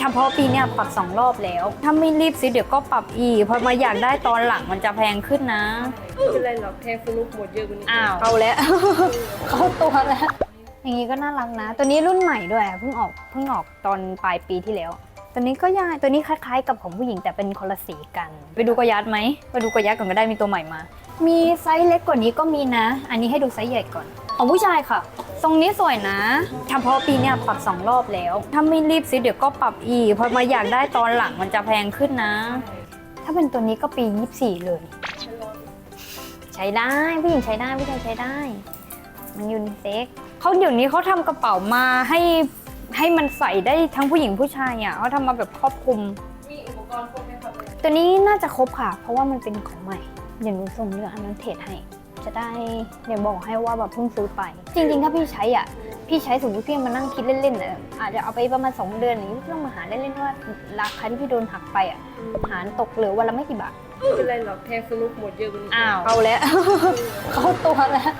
เฉพาะปีเนี้ยปรับสองรอบแล้ว ถ้าไม่รีบซื้อเดี๋ยวก็ปรับอีกเพอมาอยากได้ตอนหลังมันจะแพงขึ้นนะ ไม่เป็นไรหรอกแค่คุณลูกหมดเยอะกว่านี้อ้าวเอาแล้ว เข้าตัวแล้ว อย่างนี้ก็น่ารักนะ ตัวนี้รุ่นใหม่ด้วยเพิ่งออกเพิ่งออกตอนปลายปีที่แล้ว ตัวนี้ก็ยายตัวนี้คล้าย ๆ กับของผู้หญิงแต่เป็นคนละสีกัน ไปดูกระยัดไหมไปดูกระยัดก่อนก็ได้มีตัวใหม่มา มีไซส์เล็กกว่านี้ก็มีนะ อันนี้ให้ดูไซส์ใหญ่ก่อน ของผู้ชายค่ะ ทรงนี้สวยนะเฉพาะปีเนี้ยปรับสองรอบแล้ว ถ้าไม่รีบซื้อเดี๋ยวก็ปรับอีก พอมาอยากได้ตอนหลังมันจะแพงขึ้นนะ ถ้าเป็นตัวนี้ก็ปี 24 เลย ใช้ได้ผู้หญิงใช้ได้ผู้ชายใช้ได้ มันยูนิเซ็กเขาเดี๋ยวนี้เขาทำกระเป๋ามาให้ให้มันใส่ได้ทั้งผู้หญิงผู้ชายอะเขาทำมาแบบครอบคลุม มีอุปกรณ์ครบไหมครับตัวนี้น่าจะครบค่ะ เพราะว่ามันเป็นของใหม่ เดี๋ยวหนูส่งเรื่องอันนั้นเทรดให้ จะได้เดี๋ยวบอกให้ว่าแบบเพิ่งซื้อไป จริง ๆ ถ้าพี่ใช้อะพี่ใช้สมมติพี่มานั่งคิดเล่นๆอะอาจจะเอาไปประมาณสองเดือนอย่างนี้พี่ต้องมาหาเล่นๆว่าราคาที่พี่โดนหักไปอะหารตกเหลือวันละไม่กี่บาทไม่เป็นไรหรอกแค่คุณลูกหมดเยอะกว่านี้อ้าวเอาแล้ว เข้าตัวแล้ว